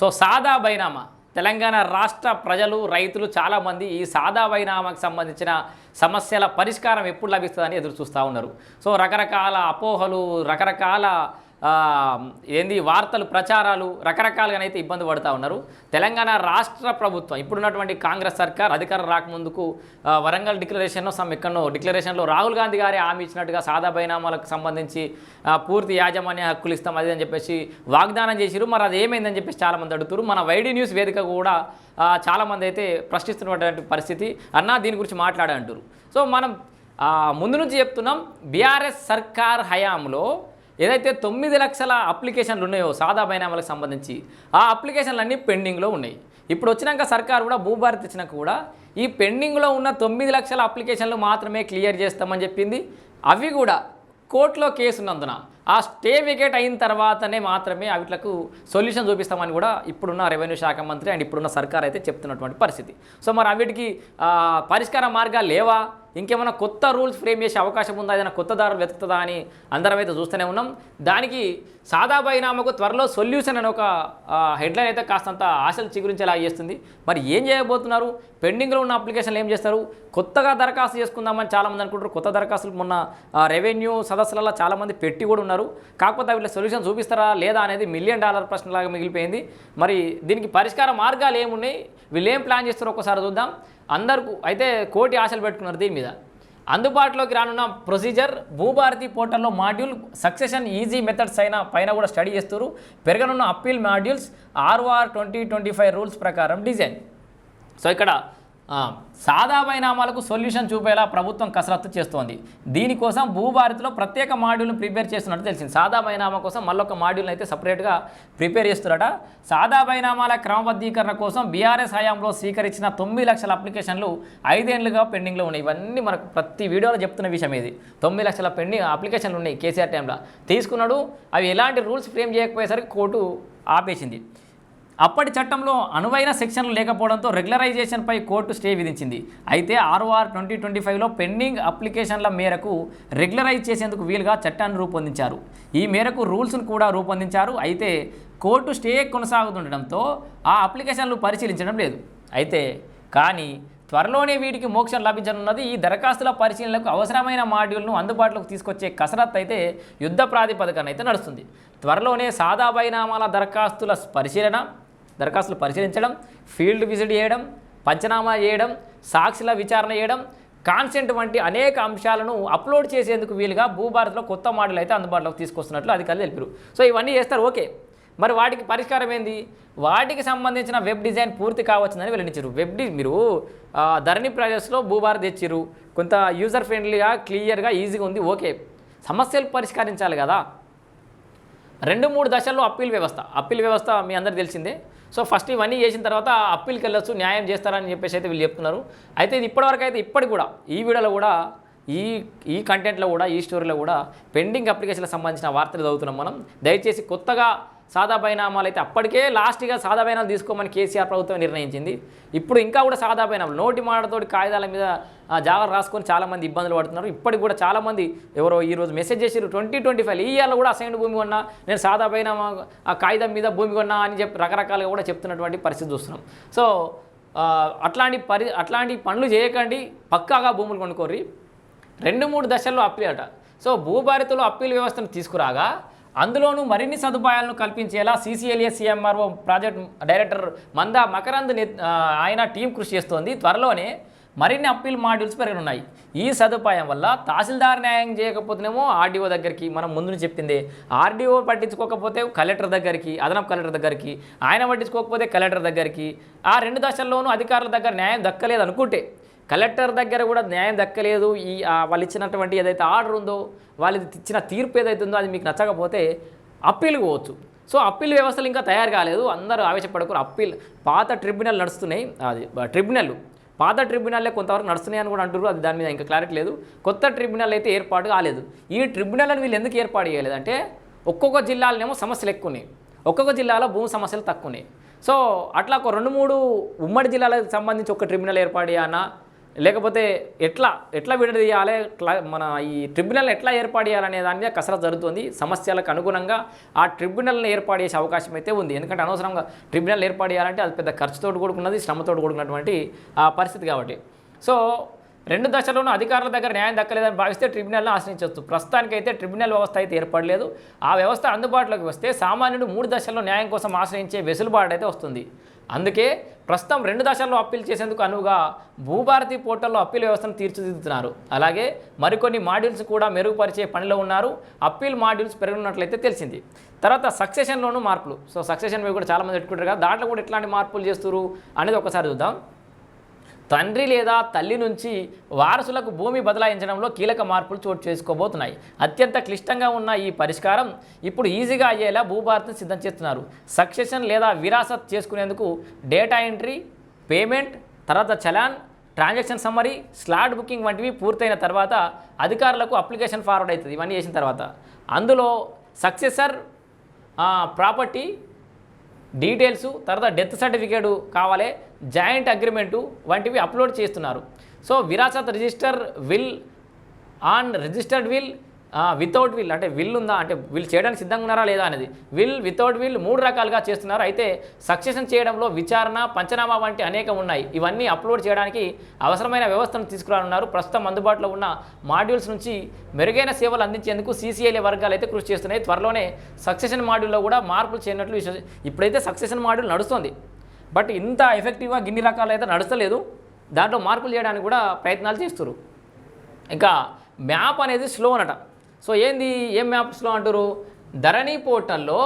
So సాదా బైనామా. తెలంగాణ రాష్ట్ర ప్రజలు రైతులు చాలామంది ఈ సాదా బైనామాకు సంబంధించిన సమస్యల పరిష్కారం ఎప్పుడు లభిస్తుందని ఎదురు చూస్తూ ఉన్నారు. సో రకరకాల అపోహలు రకరకాల ఏంది వార్తలు ప్రచారాలు రకరకాలుగానైతే ఇబ్బంది పడుతూ ఉన్నారు. తెలంగాణ రాష్ట్ర ప్రభుత్వం ఇప్పుడున్నటువంటి కాంగ్రెస్ సర్కార్ అధికారం రాకముందుకు వరంగల్ డిక్లరేషన్లో సమ్ ఎక్కడో డిక్లరేషన్లో రాహుల్ గాంధీ గారే హామీ ఇచ్చినట్టుగా సాదా బైనామాలకు సంబంధించి పూర్తి యాజమాన్య హక్కులు ఇస్తాం అది అని చెప్పేసి వాగ్దానం చేసిరు మరి అది ఏమైందని చెప్పేసి చాలామంది అడుగుతారు మన వైడి న్యూస్ వేదిక కూడా చాలామంది అయితే ప్రశ్నిస్తున్నటువంటి పరిస్థితి. అన్నా దీని గురించి మాట్లాడంటారు సో మనం ముందు నుంచి చెప్తున్నాం బీఆర్ఎస్ సర్కార్ హయాంలో ఏదైతే తొమ్మిది లక్షల అప్లికేషన్లు ఉన్నాయో సాదా బైనామాలకు సంబంధించి ఆ అప్లికేషన్లు అన్నీ పెండింగ్లో ఉన్నాయి. ఇప్పుడు వచ్చినాక సర్కార్ కూడా భూభారత్ ఇచ్చినాక కూడా ఈ పెండింగ్లో ఉన్న తొమ్మిది లక్షల అప్లికేషన్లు మాత్రమే క్లియర్ చేస్తామని చెప్పింది. అవి కూడా కోర్టులో కేసు ఉన్నందున ఆ స్టే వికెట్ అయిన తర్వాతనే మాత్రమే అవిట్లకు సొల్యూషన్ చూపిస్తామని కూడా ఇప్పుడున్న రెవెన్యూ శాఖ మంత్రి అండ్ ఇప్పుడున్న సర్కార్ అయితే చెప్తున్నటువంటి పరిస్థితి. సో మరి అవిటికి పరిష్కార మార్గాలు లేవా? ఇంకేమైనా కొత్త రూల్స్ ఫ్రేమ్ చేసే అవకాశం ఉందా? ఏదైనా కొత్త దారులు వెతుకుతుందా అని అందరం అయితే చూస్తూనే ఉన్నాం. దానికి సాదాబాయి నామకు త్వరలో సొల్యూషన్ అని ఒక హెడ్లైన్ అయితే కాస్తంత ఆశలు చిగురించేలా చేస్తుంది. మరి ఏం చేయబోతున్నారు? పెండింగ్లో ఉన్న అప్లికేషన్లు ఏం చేస్తారు? కొత్తగా దరఖాస్తు చేసుకుందామని చాలామంది అనుకుంటారు. కొత్త దరఖాస్తులు మొన్న రెవెన్యూ సదస్సులలో చాలామంది పెట్టి కూడా ఉన్నారు. కాకపోతే వీళ్ళ సొల్యూషన్ చూపిస్తారా లేదా అనేది మిలియన్ డాలర్ ప్రశ్నలాగా మిగిలిపోయింది. మరి దీనికి పరిష్కార మార్గాలు ఏమున్నాయి? వీళ్ళు ఏం ప్లాన్ చేస్తారో ఒకసారి చూద్దాం. అందరికీ అయితే కోటి ఆశలు పెట్టుకున్నారు దీని మీద. అందుబాటులోకి రానున్న ప్రొసీజర్ భూభారతి పోర్టల్లో మాడ్యూల్ సక్సెషన్ ఈజీ మెథడ్స్ అయిన పైన కూడా స్టడీ చేస్తారు. పెరగనున్న appeal modules RR twenty twenty five rules ప్రకారం డిజైన్. సో ఇక్కడ సాదా పరిణామాలకు సొల్యూషన్ చూపేలా ప్రభుత్వం కసరత్తు చేస్తోంది. దీనికోసం భూభారతిలో ప్రత్యేక మాడ్యూల్ను ప్రిపేర్ చేస్తున్నట్టు తెలిసింది. సాదా బైనామా కోసం మళ్ళొక మాడ్యూల్ని అయితే సపరేట్గా ప్రిపేర్ చేస్తున్నారట. సాదా పరిణామాల క్రమబద్ధీకరణ కోసం బీఆర్ఎస్ హయాంలో స్వీకరించిన తొమ్మిది లక్షల అప్లికేషన్లు ఐదేళ్ళుగా పెండింగ్లో ఉన్నాయి. ఇవన్నీ మనకు ప్రతి వీడియోలో చెప్తున్న విషయం ఇది. తొమ్మిది లక్షల పెండింగ్ అప్లికేషన్లు ఉన్నాయి కేసీఆర్ టైంలో. తీసుకున్నాడు అవి ఎలాంటి రూల్స్ ఫ్రేమ్ చేయకపోయేసరికి కోర్టు ఆపేసింది. అప్పటి చట్టంలో అనువైన సెక్షన్లు లేకపోవడంతో రెగ్యులరైజేషన్పై కోర్టు స్టే విధించింది. అయితే ఆర్ఓఆర్ ట్వంటీ ట్వంటీ ఫైవ్లో పెండింగ్ అప్లికేషన్ల మేరకు రెగ్యులరైజ్ చేసేందుకు వీలుగా చట్టాన్ని రూపొందించారు. ఈ మేరకు రూల్స్ను కూడా రూపొందించారు. అయితే కోర్టు స్టే కొనసాగుతుండడంతో ఆ అప్లికేషన్లు పరిశీలించడం లేదు. అయితే కానీ త్వరలోనే వీటికి మోక్షం లభించనున్నది ఈ దరఖాస్తుల పరిశీలనకు అవసరమైన మాడ్యూల్ను అందుబాటులోకి తీసుకొచ్చే కసరత్ అయితే యుద్ధ ప్రాతిపదికన అయితే నడుస్తుంది. త్వరలోనే సాదా బైనామాల దరఖాస్తుల పరిశీలన దరఖాస్తులు పరిశీలించడం ఫీల్డ్ విజిట్ చేయడం పంచనామా చేయడం సాక్షుల విచారణ చేయడం కాన్సెంట్ వంటి అనేక అంశాలను అప్లోడ్ చేసేందుకు వీలుగా భూభారత్లో కొత్త మోడల్ అయితే అందుబాటులోకి తీసుకొస్తున్నట్లు అధికారులు తెలిపారు. సో ఇవన్నీ చేస్తారు ఓకే. మరి వాటికి పరిష్కారం ఏంది? వాటికి సంబంధించిన వెబ్ డిజైన్ పూర్తి కావచ్చునని వెల్లడించారు. వెబ్ డి మీరు ధరణి ప్రాజెక్ట్స్లో భూభారత్ తెచ్చిరు కొంత యూజర్ ఫ్రెండ్లీగా క్లియర్గా ఈజీగా ఉంది ఓకే. సమస్యలు పరిష్కరించాలి కదా. రెండు మూడు దశల్లో అప్పీల్ వ్యవస్థ. అప్పీల్ వ్యవస్థ మీ అందరికి తెలిసిందే. సో ఫస్ట్ ఇవన్నీ చేసిన తర్వాత అప్పీల్కి వెళ్ళొచ్చు న్యాయం చేస్తారని చెప్పేసి అయితే వీళ్ళు చెప్తున్నారు. అయితే ఇది ఇప్పటివరకు అయితే ఇప్పటికి కూడా ఈ వీడియోలో కూడా ఈ ఈ కంటెంట్లో కూడా ఈ స్టోరీలో కూడా పెండింగ్ అప్లికేషన్లకు సంబంధించిన వార్తలు చదువుతున్నాం మనం. దయచేసి కొత్తగా సాదాబైనామాలు అయితే అప్పటికే లాస్ట్గా సాదా తీసుకోమని కేసీఆర్ ప్రభుత్వం నిర్ణయించింది. ఇప్పుడు ఇంకా కూడా సాదా బైనామాలు నోటి మాటతోటి కాగితాల మీద జాగ్రత్త రాసుకొని చాలామంది ఇబ్బందులు పడుతున్నారు. ఇప్పటికి కూడా చాలామంది ఎవరో ఈరోజు మెసేజ్ చేసారు ట్వంటీ ట్వంటీ ఫైవ్ ఈ ఇయర్లో కూడా అసైన్డ్ భూమి కొన్నా నేను సాదాబైనామా ఆ కాగితం మీద భూమి కొన్నా అని చెప్పి రకరకాలుగా కూడా చెప్తున్నటువంటి పరిస్థితి చూస్తున్నాం. సో అట్లాంటి పరి అట్లాంటి పనులు చేయకండి పక్కాగా భూములు కొనుక్కోర్రి. రెండు మూడు దశల్లో అప్పీల్ అట సో భూభారతిలో అప్పీల్ వ్యవస్థను తీసుకురాగా అందులోనూ మరిన్ని సదుపాయాలను కల్పించేలా CCLA CMRO project director Manda Makarand ఆయన టీం కృషి చేస్తోంది. త్వరలోనే మరిన్ని అప్పీల్ మాడ్యూల్స్ పెరగనున్నాయి. ఈ సదుపాయం వల్ల తహసీల్దార్ న్యాయం చేయకపోతేనేమో ఆర్డీఓ దగ్గరికి మనం ముందు చెప్పిందే. ఆర్డీఓ పట్టించుకోకపోతే కలెక్టర్ దగ్గరికి అదనపు కలెక్టర్ దగ్గరికి ఆయన పట్టించుకోకపోతే కలెక్టర్ దగ్గరికి ఆ రెండు దశల్లోనూ అధికారుల దగ్గర న్యాయం దక్కలేదు అనుకుంటే కలెక్టర్ దగ్గర కూడా న్యాయం దక్కలేదు. ఈ వాళ్ళు ఇచ్చినటువంటి ఏదైతే ఆర్డర్ ఉందో వాళ్ళు ఇచ్చిన తీర్పు ఏదైతే ఉందో అది మీకు నచ్చకపోతే అప్పీల్ పోవచ్చు. సో అప్పీల్ వ్యవస్థలు ఇంకా తయారు కాలేదు. అందరూ ఆవేశపడకూరు అప్పీల్ పాత ట్రిబ్యునల్ నడుస్తున్నాయి. అది ట్రిబ్యునల్ పాత ట్రిబ్యునల్లే కొంతవరకు నడుస్తున్నాయి అని కూడా అంటారు అది దాని మీద ఇంకా క్లారిటీ లేదు. కొత్త ట్రిబ్యునల్ అయితే ఏర్పాటు కాలేదు. ఈ ట్రిబ్యునల్ని వీళ్ళు ఎందుకు ఏర్పాటు చేయలేదు అంటే ఒక్కొక్క జిల్లాలోనేమో సమస్యలు ఎక్కువ ఉన్నాయి ఒక్కొక్క జిల్లాలో భూమి సమస్యలు తక్కువ ఉన్నాయి సో అట్లా ఒక రెండు మూడు ఉమ్మడి జిల్లాలకు సంబంధించి ఒక ట్రిబ్యునల్ ఏర్పాటు చేయనా లేకపోతే ఎట్లా ఎట్లా విడదీయాలి మన ఈ ట్రిబ్యునల్ ఎట్లా ఏర్పాటు చేయాలనే దాని మీద కసరత్ జరుగుతుంది. సమస్యలకు అనుగుణంగా ఆ ట్రిబ్యునల్ని ఏర్పాటు చేసే అవకాశం అయితే ఉంది. ఎందుకంటే అనవసరంగా ట్రిబ్యునల్ ఏర్పాటు చేయాలంటే అది పెద్ద ఖర్చుతో కూడుకున్నది శ్రమతో కూడుకున్నటువంటి ఆ పరిస్థితి కాబట్టి. సో రెండు దశల్లోనూ అధికారుల దగ్గర న్యాయం దక్కలేదని భావిస్తే ట్రిబ్యునల్ని ఆశ్రయించవచ్చు ప్రస్తుతానికైతే ట్రిబ్యునల్ వ్యవస్థ అయితే ఏర్పడలేదు. ఆ వ్యవస్థ అందుబాటులోకి వస్తే సామాన్యుడు మూడు దశల్లో న్యాయం కోసం ఆశ్రయించే వెసులుబాటు అయితే వస్తుంది. అందుకే ప్రస్తుతం రెండు దశల్లో అప్పీల్ చేసేందుకు అనువుగా భూభారతి పోర్టల్లో అప్పీల్ వ్యవస్థను తీర్చిదిద్దుతున్నారు. అలాగే మరికొన్ని మాడ్యూల్స్ కూడా మెరుగుపరిచే పనిలో ఉన్నారు. అప్పీల్ మాడ్యూల్స్ పెరగనున్నట్లయితే తెలిసింది. తర్వాత సక్సెషన్లోనూ మార్పులు. సో సక్సెషన్ మీద కూడా చాలామంది పెట్టుకుంటారు కదా దాంట్లో కూడా ఎట్లాంటి మార్పులు చేస్తారు అనేది ఒకసారి చూద్దాం. తండ్రి లేదా తల్లి నుంచి వారసులకు భూమి బదలాయించడంలో కీలక మార్పులు చోటు చేసుకోబోతున్నాయి. అత్యంత క్లిష్టంగా ఉన్న ఈ పరిష్కారం ఇప్పుడు ఈజీగా అయ్యేలా భూభారతిని సిద్ధం చేస్తున్నారు. సక్సెషన్ లేదా విరాసత్ చేసుకునేందుకు డేటా ఎంట్రీ పేమెంట్ తర్వాత challan transaction summary slot booking వంటివి పూర్తయిన తర్వాత అధికారులకు అప్లికేషన్ ఫార్వర్డ్ అవుతుంది. ఇవన్నీ చేసిన తర్వాత అందులో సక్సెసర్ ప్రాపర్టీ డీటెయిల్స్ తర్వాత డెత్ సర్టిఫికేటు కావాలి జాయింట్ అగ్రిమెంటు వంటివి అప్లోడ్ చేస్తున్నారు. So Virasat register will unregistered will without will అంటే విల్ ఉందా? అంటే వీళ్ళు చేయడానికి సిద్ధంగా ఉన్నారా లేదా అనేది. విల్ వితౌట్ విల్ మూడు రకాలుగా చేస్తున్నారు. అయితే సక్సెషన్ చేయడంలో విచారణ పంచనామా వంటి అనేకం ఉన్నాయి. ఇవన్నీ అప్లోడ్ చేయడానికి అవసరమైన వ్యవస్థను తీసుకురానున్నారు. ప్రస్తుతం అందుబాటులో ఉన్న మాడ్యూల్స్ నుంచి మెరుగైన సేవలు అందించేందుకు సీసీఐలే వర్గాలు అయితే కృషి చేస్తున్నాయి. త్వరలోనే సక్సెషన్ మాడ్యూల్లో కూడా మార్పులు చేయనట్లు విశ్వసి ఇప్పుడైతే సక్సెషన్ మాడ్యూల్ నడుస్తుంది. బట్ ఇంత ఎఫెక్టివ్గా గిన్ని రకాలు అయితే నడుస్తలేదు. దాంట్లో మార్పులు చేయడానికి కూడా ప్రయత్నాలు చేస్తున్నారు ఇంకా మ్యాప్ అనేది స్లో అనట. సో ఏంది ఏం మ్యాప్స్లో అంటారు ధరణి పోర్టల్లో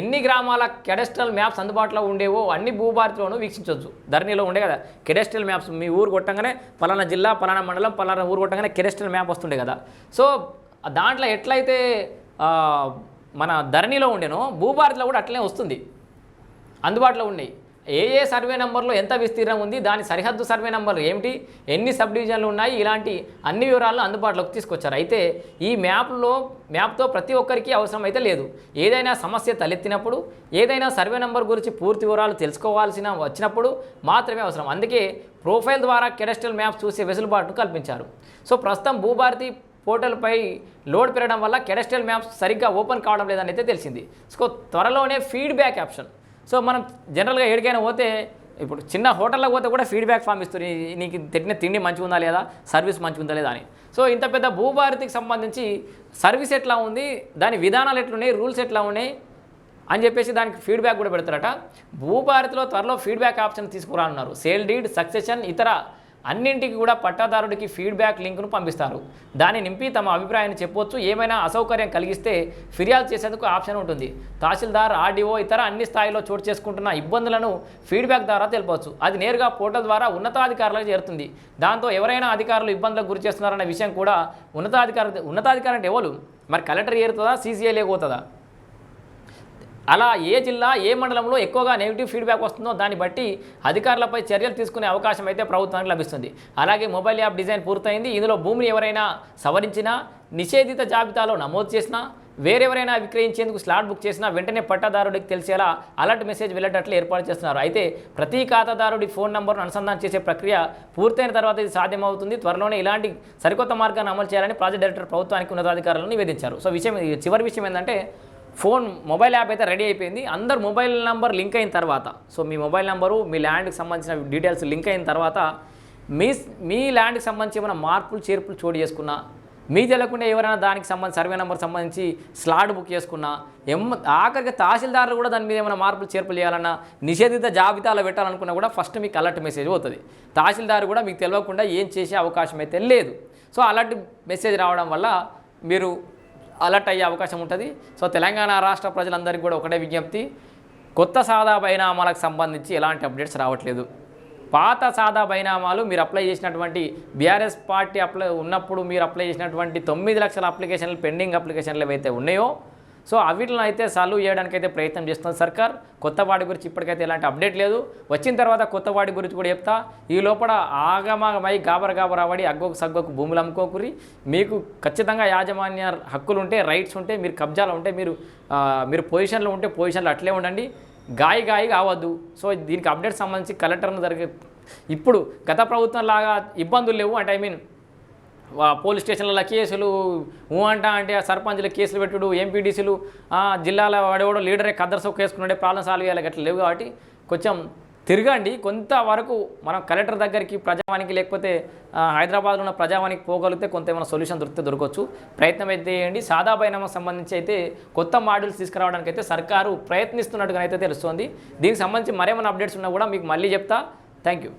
ఎన్ని గ్రామాల కెడస్ట్రల్ మ్యాప్స్ అందుబాటులో ఉండేవో అన్ని భూభారతిలోనూ వీక్షించవచ్చు ధరణిలో ఉండే కదా కెడస్ట్రల్ మ్యాప్స్ మీ ఊరు కొట్టంగానే పలానా జిల్లా పలానా మండలం పలానా ఊరు కొట్టంగానే కెడస్ట్రల్ మ్యాప్ వస్తుండే కదా. సో దాంట్లో ఎట్లయితే మన ధరణిలో ఉండేనో భూభారతిలో కూడా అట్లనే వస్తుంది. అందుబాటులో ఉన్నాయి ఏ ఏ సర్వే నెంబర్లో ఎంత విస్తీర్ణం ఉంది దాని సరిహద్దు సర్వే నెంబర్లు ఏమిటి ఎన్ని సబ్ డివిజన్లు ఉన్నాయి ఇలాంటి అన్ని వివరాలను అందుబాటులోకి తీసుకొచ్చారు. అయితే ఈ మ్యాప్లో మ్యాప్తో ప్రతి ఒక్కరికి అవసరం అయితే లేదు. ఏదైనా సమస్య తలెత్తినప్పుడు ఏదైనా సర్వే నెంబర్ గురించి పూర్తి వివరాలు తెలుసుకోవాల్సిన వచ్చినప్పుడు మాత్రమే అవసరం. అందుకే ప్రొఫైల్ ద్వారా కెడస్ట్రల్ మ్యాప్స్ చూసే వెసులుబాటును కల్పించారు. సో ప్రస్తుతం భూభారతి పోర్టల్పై లోడ్ పెరగడం వల్ల కెడస్ట్రల్ మ్యాప్స్ సరిగ్గా ఓపెన్ కావడం లేదని అయితే తెలిసింది. సో త్వరలోనే ఫీడ్బ్యాక్ ఆప్షన్. సో మనం జనరల్గా ఎక్కడికైనా పోతే ఇప్పుడు చిన్న హోటల్లో పోతే కూడా ఫీడ్బ్యాక్ ఫామ్ ఇస్తారు. నీకు తిట్టిన తిండి మంచిగా ఉందా లేదా? సర్వీస్ మంచిగా ఉందా లేదా అని. సో ఇంత పెద్ద భూభారతికి సంబంధించి సర్వీస్ ఎట్లా ఉంది? దాని విధానాలు ఎట్లున్నాయి? రూల్స్ ఎట్లా ఉన్నాయి? అని చెప్పేసి దానికి ఫీడ్బ్యాక్ కూడా పెడతారట. భూభారతిలో త్వరలో ఫీడ్బ్యాక్ ఆప్షన్ తీసుకురానున్నారు. సేల్ డీడ్ సక్సెషన్ ఇతర అన్నింటికి కూడా పట్టాదారుడికి ఫీడ్బ్యాక్ లింక్ను పంపిస్తారు. దాన్ని నింపి తమ అభిప్రాయాన్ని చెప్పొచ్చు. ఏమైనా అసౌకర్యం కలిగిస్తే ఫిర్యాదు చేసేందుకు ఆప్షన్ ఉంటుంది. తహసీల్దార్ ఆర్డీఓ ఇతర అన్ని స్థాయిలో చోటు చేసుకుంటున్న ఇబ్బందులను ఫీడ్బ్యాక్ ద్వారా తెలపవచ్చు అది నేరుగా పోర్టల్ ద్వారా ఉన్నతాధికారులకు చేరుతుంది. దాంతో ఎవరైనా అధికారులు ఇబ్బందులకు గురి చేస్తున్నారన్న విషయం కూడా ఉన్నతాధికారి ఉన్నతాధికారి అంటే ఎవరు? మరి కలెక్టర్ చేరుతుందా సీసీఐ లేకపోతుందా? అలా ఏ జిల్లా ఏ మండలంలో ఎక్కువగా నెగిటివ్ ఫీడ్బ్యాక్ వస్తుందో దాన్ని బట్టి అధికారులపై చర్యలు తీసుకునే అవకాశం అయితే ప్రభుత్వానికి లభిస్తుంది. అలాగే మొబైల్ యాప్ డిజైన్ పూర్తయింది. ఇందులో భూమిని ఎవరైనా సవరించినా నిషేధిత జాబితాలో నమోదు చేసినా వేరెవరైనా విక్రయించేందుకు స్లాట్ బుక్ చేసినా వెంటనే పట్టాదారుడికి తెలిసేలా అలర్ట్ మెసేజ్ వెళ్ళేటట్లు ఏర్పాటు చేస్తున్నారు. అయితే ప్రతి ఖాతాదారుడి ఫోన్ నంబర్ను అనుసంధానం చేసే ప్రక్రియ పూర్తయిన తర్వాత ఇది సాధ్యమవుతుంది. త్వరలోనే ఇలాంటి సరికొత్త మార్గాన్ని అమలు చేయాలని ప్రాజెక్ట్ డైరెక్టర్ ప్రభుత్వానికి ఉన్నతాధికారులను నివేదించారు. సో విషయం చివరి విషయం ఏంటంటే ఫోన్ మొబైల్ యాప్ అయితే రెడీ అయిపోయింది. అందరు మొబైల్ నెంబర్ లింక్ అయిన తర్వాత సో మీ మొబైల్ నెంబరు మీ ల్యాండ్కి సంబంధించిన డీటెయిల్స్ లింక్ అయిన తర్వాత మీ మీ ల్యాండ్కి సంబంధించి ఏమైనా మార్పులు చేర్పులు చోటు చేసుకున్నా మీ తెలియకుండా ఎవరైనా దానికి సంబంధించి సర్వే నెంబర్ సంబంధించి స్లాట్ బుక్ చేసుకున్నా ఎమ్ ఆఖరికి తహసీల్దారులు కూడా దాని మీద ఏమైనా మార్పులు చేర్పులు చేయాలన్నా నిషేధిత జాబితాలో పెట్టాలనుకున్నా కూడా ఫస్ట్ మీకు అలర్ట్ మెసేజ్ పోతుంది. తహసీల్దారు కూడా మీకు తెలియకుండా ఏం చేసే అవకాశం అయితే లేదు. సో అలర్ట్ మెసేజ్ రావడం వల్ల మీరు అలర్ట్ అయ్యే అవకాశం ఉంటుంది. సో తెలంగాణ రాష్ట్ర ప్రజలందరికీ కూడా ఒకటే విజ్ఞప్తి. కొత్త సాదా బైనామాలకు సంబంధించి ఎలాంటి అప్డేట్స్ రావట్లేదు. పాత సాదా బైనామాలు మీరు అప్లై చేసినటువంటి బీఆర్ఎస్ పార్టీ అప్లై ఉన్నప్పుడు మీరు అప్లై చేసినటువంటి తొమ్మిది లక్షల అప్లికేషన్లు పెండింగ్ అప్లికేషన్లు ఏవైతే ఉన్నాయో సో అవిటిని అయితే సాల్వ్ చేయడానికి అయితే ప్రయత్నం చేస్తుంది సర్కార్. కొత్త వాడి గురించి ఇప్పటికైతే ఎలాంటి అప్డేట్ లేదు. వచ్చిన తర్వాత కొత్త వాడి గురించి కూడా చెప్తా. ఈ లోపల ఆగమాగమై గాబర గాబరాబడి అగ్గోకు సగ్గోకు భూములు అమ్ముకోకురి మీకు ఖచ్చితంగా యాజమాన్య హక్కులు ఉంటే రైట్స్ ఉంటే మీరు కబ్జాలు ఉంటే మీరు మీరు పొజిషన్లో ఉంటే పొజిషన్లో అట్లే ఉండండి. గాయ గాయ కావద్దు. సో దీనికి అప్డేట్ సంబంధించి కలెక్టర్ను జరిగే ఇప్పుడు గత ప్రభుత్వం లాగా ఇబ్బందులు లేవు. అంటే ఐ మీన్ పోలీస్ స్టేషన్లలో కేసులు ఊ అంట అంటే ఆ సర్పంచ్లు కేసులు పెట్టుడు ఎంపీడీసీలు జిల్లాల వాడేవాడు లీడరే కద్దర్సో కేసుకున్నాడే ప్రాబ్లం సాల్వ్ చేయాలి అట్లా లేవు కాబట్టి కొంచెం తిరగండి. కొంతవరకు మనం కలెక్టర్ దగ్గరికి ప్రజావానికి లేకపోతే హైదరాబాద్లో ఉన్న ప్రజావానికి పోగలిగితే కొంత ఏమైనా సొల్యూషన్ దొరికితే దొరకవచ్చు. ప్రయత్నం అయితే చేయండి. సాదా బైనామాకు సంబంధించి అయితే కొత్త మాడ్యూల్స్ తీసుకురావడానికి అయితే సర్కారు ప్రయత్నిస్తున్నట్టుగా అయితే తెలుస్తోంది. దీనికి సంబంధించి మరేమైనా అప్డేట్స్ ఉన్నా కూడా మీకు మళ్ళీ చెప్తా. Thank you.